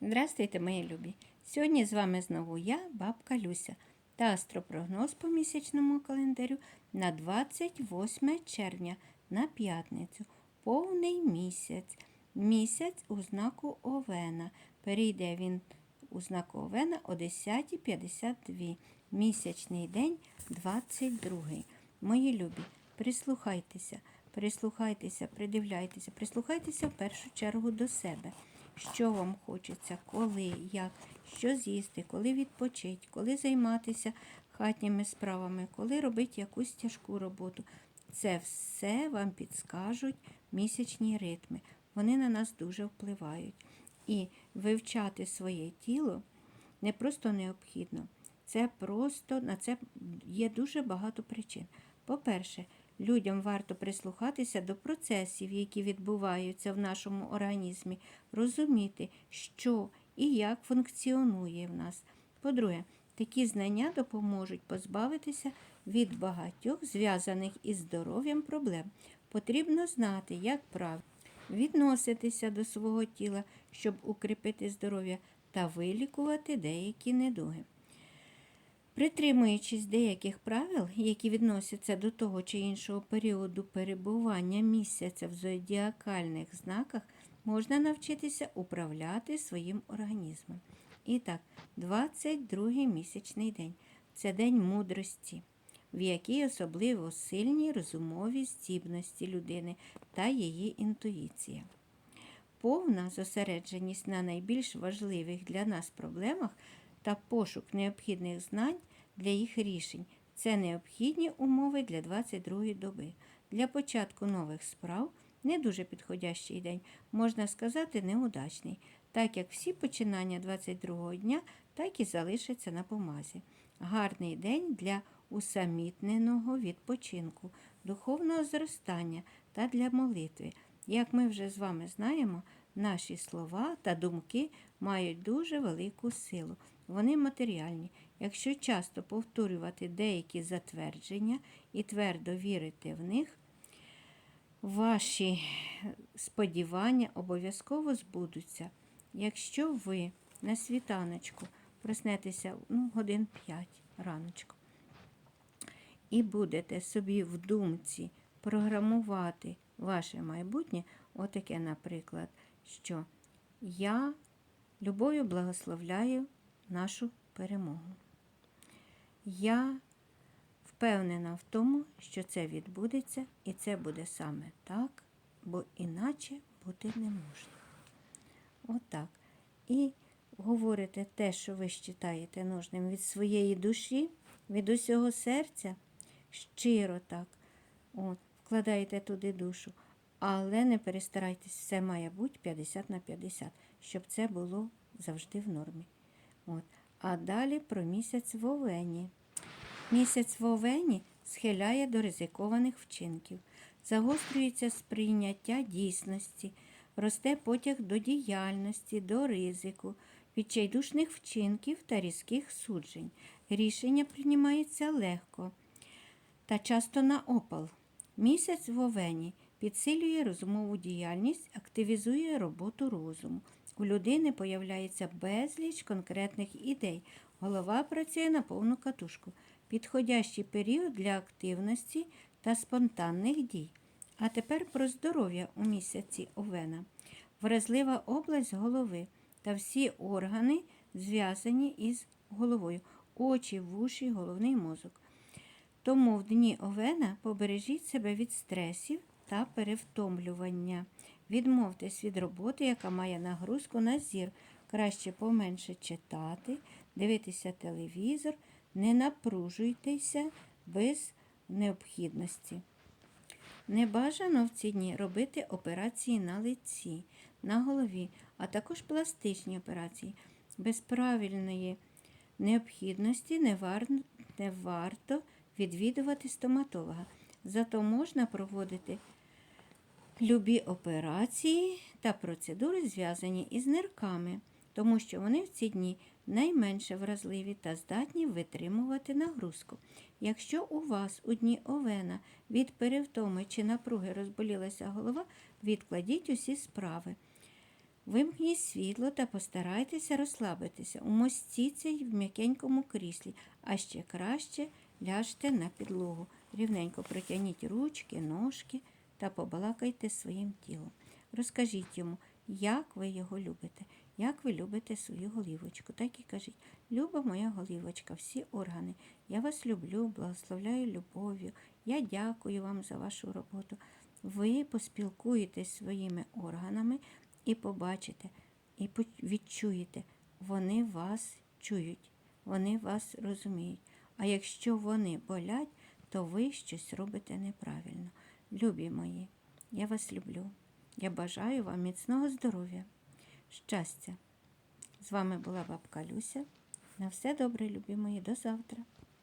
Здравствуйте, мої любі! Сьогодні з вами знову я, бабка Люся, та астропрогноз по місячному календарю на 28 червня на п'ятницю. Повний місяць. Місяць у знаку Овена. Перейде він у знаку Овена о 10.52. Місячний день 22. Мої любі, прислухайтеся, прислухайтеся, придивляйтеся, прислухайтеся в першу чергу до себе що вам хочеться, коли, як, що з'їсти, коли відпочити, коли займатися хатніми справами, коли робити якусь тяжку роботу. Це все вам підскажуть місячні ритми. Вони на нас дуже впливають. І вивчати своє тіло не просто необхідно, це просто на це є дуже багато причин. По-перше, Людям варто прислухатися до процесів, які відбуваються в нашому організмі, розуміти, що і як функціонує в нас. По-друге, такі знання допоможуть позбавитися від багатьох зв'язаних із здоров'ям проблем. Потрібно знати, як правильно відноситися до свого тіла, щоб укріпити здоров'я та вилікувати деякі недуги. Притримуючись деяких правил, які відносяться до того чи іншого періоду перебування місяця в зодіакальних знаках, можна навчитися управляти своїм організмом. І так, 22-й місячний день це день мудрості, в якій особливо сильні розумові здібності людини та її інтуїція. Повна зосередженість на найбільш важливих для нас проблемах та пошук необхідних знань для їх рішень. Це необхідні умови для 22-ї доби. Для початку нових справ не дуже підходящий день, можна сказати, неудачний, так як всі починання 22-го дня так і залишаться на помазі. Гарний день для усамітненого відпочинку, духовного зростання та для молитви. Як ми вже з вами знаємо, наші слова та думки мають дуже велику силу. Вони матеріальні. Якщо часто повторювати деякі затвердження і твердо вірити в них, ваші сподівання обов'язково збудуться. Якщо ви на світаночку проснетеся ну, годин 5 раночку і будете собі в думці програмувати ваше майбутнє, отаке, наприклад, що я любою благословляю нашу перемогу. Я впевнена в тому, що це відбудеться, і це буде саме так, бо іначе бути не можна. Отак. І говорите те, що ви вважаєте нужним від своєї душі, від усього серця, щиро так. От, Вкладаєте туди душу. Але не перестарайтесь, все має бути 50 на 50, щоб це було завжди в нормі. От. А далі про місяць в Овені. Місяць в Овені схиляє до ризикованих вчинків, загострюється сприйняття дійсності, росте потяг до діяльності, до ризику, відчайдушних вчинків та різких суджень. Рішення приймаються легко та часто на опал. Місяць в Овені підсилює розумову діяльність, активізує роботу розуму. У людини появляється безліч конкретних ідей. Голова працює на повну катушку. Підходящий період для активності та спонтанних дій. А тепер про здоров'я у місяці Овена. Вразлива область голови та всі органи зв'язані із головою, очі, вуші, головний мозок. Тому в дні Овена побережіть себе від стресів та перевтомлювання. Відмовтесь від роботи, яка має нагрузку на зір. Краще поменше читати, дивитися телевізор, не напружуйтеся без необхідності. Не бажано в ці дні робити операції на лиці, на голові, а також пластичні операції. Без правильної необхідності не, вар... не варто відвідувати стоматолога. Зато можна проводити любі операції та процедури зв'язані із нирками, тому що вони в ці дні найменше вразливі та здатні витримувати нагрузку. Якщо у вас у дні овена від перевтоми чи напруги розболілася голова, відкладіть усі справи. Вимкніть світло та постарайтеся розслабитися. Умостіться й в м'якенькому кріслі, а ще краще ляжте на підлогу. Рівненько протягніть ручки, ножки та побалакайте своїм тілом. Розкажіть йому, як ви його любите, як ви любите свою голівочку. Так і кажіть, люба моя голівочка, всі органи. Я вас люблю, благословляю любов'ю. Я дякую вам за вашу роботу. Ви поспілкуєтесь своїми органами і побачите, і відчуєте, вони вас чують, вони вас розуміють. А якщо вони болять, то ви щось робите неправильно. Любі мої, я вас люблю. Я бажаю вам міцного здоров'я, щастя. З вами була бабка Люся. На все добре, любі мої, до завтра.